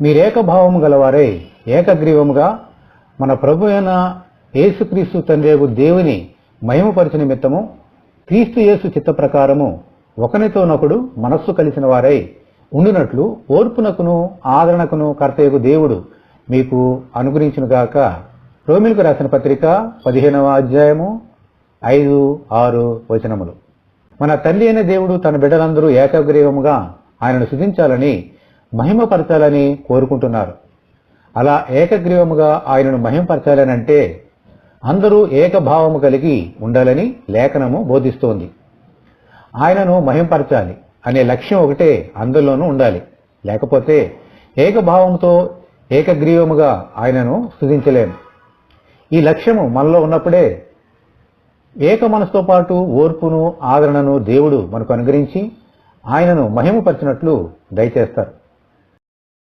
మీరేకభావము గలవారై ఏకగ్రీవముగా మన ప్రభు అయిన యేసుక్రీస్తు తండ్రియగు దేవుని మహిమపరిచిన నిమిత్తము క్రీస్తు యేసు చిత్త ప్రకారము ఒకనితోనొకడు మనస్సు కలిసిన వారై ఉండినట్లు ఓర్పునకును ఆదరణకును కర్తయ్యకు దేవుడు మీకు అనుగ్రహించునుగాక రోమిలకు రాసిన పత్రిక పదిహేనవ అధ్యాయము ఐదు ఆరు వచనములు. మన తండ్రి అయిన దేవుడు తన బిడ్డలందరూ ఏకగ్రీవముగా ఆయనను శుధించాలని మహిమపరచాలని కోరుకుంటున్నారు. అలా ఏకగ్రీవముగా ఆయనను మహిమపరచాలనంటే అందరూ ఏకభావము కలిగి ఉండాలని లేఖనము బోధిస్తోంది. ఆయనను మహింపరచాలి అనే లక్ష్యం ఒకటే అందరిలోనూ ఉండాలి. లేకపోతే ఏకభావంతో ఏకగ్రీవముగా ఆయనను స్థుతించలేము ఈ లక్ష్యము మనలో ఉన్నప్పుడే ఏక మనసుతో పాటు ఓర్పును ఆదరణను దేవుడు మనకు అనుగ్రహించి ఆయనను మహిమపరిచినట్లు దయచేస్తారు.